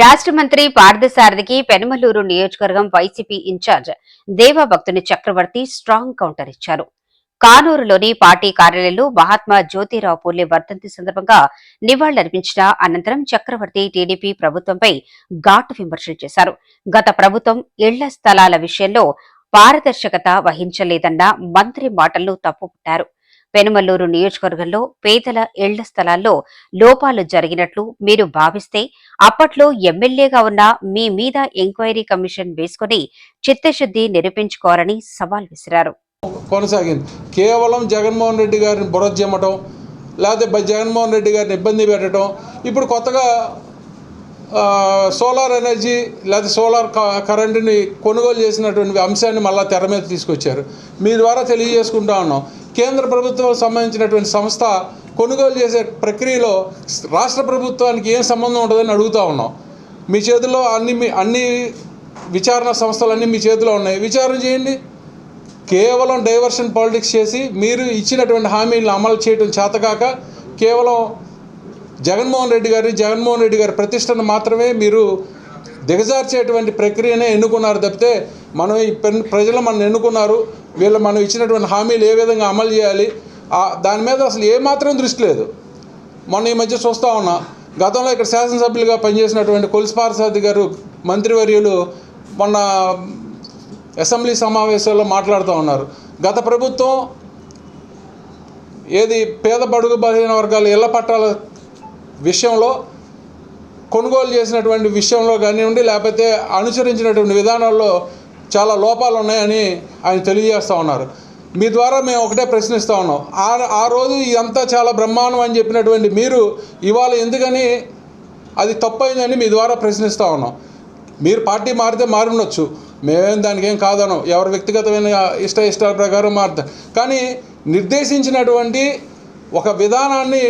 రాష్ట్ర మంత్రి పార్థసారథికి పెనమలూరు నియోజకవర్గం YCP incharge Devabhaktuni Chakravarthi strong counter ఇచ్చారు. కానూరులోని పార్టీ కార్యాలయంలో మహాత్మా జ్యోతిరావు పూలే వర్ధంతి సందర్భంగా నివాళులర్పించిన అనంతరం చక్రవర్తి టీడీపీ ప్రభుత్వంపై ఘాటు విమర్శలు చేశారు. గత ప్రభుత్వం ఇళ్ళ స్థలాల విషయంలో పారదర్శకత వహించలేదన్న మంత్రి మాటలను తప్పుపట్టారు. పెనుమల్లూరు నియోజకవర్గంలో పేదల ఇళ్ళ స్థలాల్లో లోపాలు జరిగినట్లు మీరు భావిస్తే అప్పట్లో ఎమ్మెల్యేగా ఉన్న మీ మీద ఎంక్వైరీ కమిషన్ వేసుకుని చిత్తశుద్ధి నిరూపించుకోవాలని సవాల్ విసిరారు. కొనసాగింది. కేవలం జగన్మోహన్ రెడ్డి గారిని బురజమ్మటం లేకపోతే జగన్మోహన్ రెడ్డి గారిని ఇబ్బంది పెట్టడం ఇప్పుడు కొత్తగా సోలార్ ఎనర్జీ లేదా సోలార్ క- కరెంటుని కొనుగోలు చేసినటువంటి అంశాన్ని మళ్ళీ తెర మీద తీసుకొచ్చారు. మీ ద్వారా తెలియజేసుకుంటా ఉన్నాం. కేంద్ర ప్రభుత్వం సంబంధించినటువంటి సంస్థ కొనుగోలు చేసే ప్రక్రియలో రాష్ట్ర ప్రభుత్వానికి ఏం సంబంధం ఉంటుందని అడుగుతా ఉన్నాం. మీ చేతిలో అన్ని మీ- అన్ని విచారణ సంస్థలన్నీ మీ చేతిలో ఉన్నాయి. విచారణ చేయండి. కేవలం డైవర్షన్ పాలిటిక్స్ చేసి మీరు ఇచ్చినటువంటి హామీలను అమలు చేయడం చేతకాక కేవలం జగన్మోహన్ రెడ్డి గారి జగన్మోహన్ రెడ్డి గారి ప్రతిష్టను మాత్రమే మీరు దిగజార్చేటువంటి ప్రక్రియనే ఎన్నుకున్నారు తప్పితే మనం ఈ పెన్- ప్రజలు మనం ఎన్నుకున్నారు. వీళ్ళు మనం ఇచ్చినటువంటి హామీలు ఏ విధంగా అమలు చేయాలి? దాని మీద అసలు ఏమాత్రం దృష్టి లేదు. మొన్న ఈ మధ్య చూస్తూ ఉన్నా గతంలో ఇక్కడ శాసనసభ్యులుగా పనిచేసినటువంటి కొలిసిపారసాది గారు మంత్రివర్యులు మొన్న అసెంబ్లీ సమావేశాల్లో మాట్లాడుతూ ఉన్నారు. గత ప్రభుత్వం ఏది పేద బడుగు బలహీన వర్గాల ఇళ్ళ పట్టాల విషయంలో కొనుగోలు చేసినటువంటి విషయంలో కానివ్వండి లేకపోతే అనుసరించినటువంటి విధానాల్లో చాలా లోపాలు ఉన్నాయని ఆయన తెలియజేస్తూ ఉన్నారు. మీ ద్వారా మేము ఒకటే ప్రశ్నిస్తూ ఉన్నాం. ఆ ఆ రోజు ఇదంతా చాలా బ్రహ్మాండం అని చెప్పినటువంటి మీరు ఇవాళ ఎందుకని అది తప్పైందని మీ ద్వారా ప్రశ్నిస్తూ ఉన్నాం. మీరు పార్టీ మారితే మారి ఉండొచ్చు మేమేం దానికి ఏం కాదనం. ఎవరి వ్యక్తిగతమైన ఇష్ట ఇష్టాల ప్రకారం మారుతాం. కానీ నిర్దేశించినటువంటి ఒక విధానాన్ని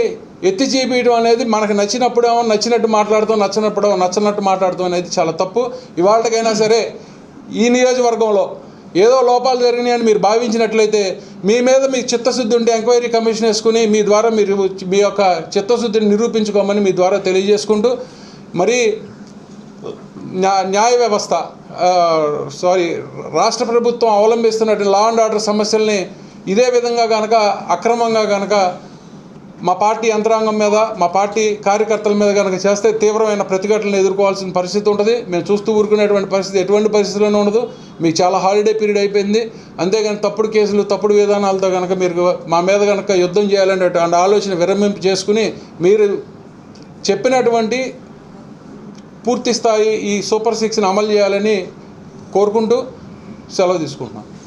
ఎత్తి చూపించడం అనేది మనకు నచ్చినప్పుడేమో నచ్చినట్టు మాట్లాడుతాం నచ్చినప్పుడేమో నచ్చినట్టు మాట్లాడతాం అనేది చాలా తప్పు. ఇవాళకైనా సరే ఈ నియోజకవర్గంలో ఏదో లోపాలు జరిగినాయని మీరు భావించినట్లయితే మీ మీద మీ చిత్తశుద్ధి ఉంటే ఎంక్వైరీ కమిషన్ వేసుకుని మీ ద్వారా మీరు మీ యొక్క చిత్తశుద్ధిని నిరూపించుకోమని మీ ద్వారా తెలియజేసుకుంటూ మరి న్యాయ వ్యవస్థ సారీ రాష్ట్ర ప్రభుత్వం అవలంబిస్తున్నటువంటి లా అండ్ ఆర్డర్ సమస్యల్ని ఇదే విధంగా కనుక అక్రమంగా కనుక మా పార్టీ యంత్రాంగం మీద మా పార్టీ కార్యకర్తల మీద కనుక చేస్తే తీవ్రమైన ప్రతిఘటనలు ఎదుర్కోవాల్సిన పరిస్థితి ఉంటుంది. మేము చూస్తూ ఊరుకునేటువంటి పరిస్థితి ఎటువంటి పరిస్థితుల్లోనూ ఉండదు. మీకు చాలా హాలిడే పీరియడ్ అయిపోయింది. అంతేగాని తప్పుడు కేసులు తప్పుడు విధానాలతో కనుక మీరు మా మీద కనుక యుద్ధం చేయాలనే ఆలోచన విరమింపు చేసుకుని మీరు చెప్పినటువంటి పూర్తి స్థాయి ఈ సూపర్ సిక్స్ని అమలు చేయాలని కోరుకుంటూ సెలవు తీసుకుంటున్నాను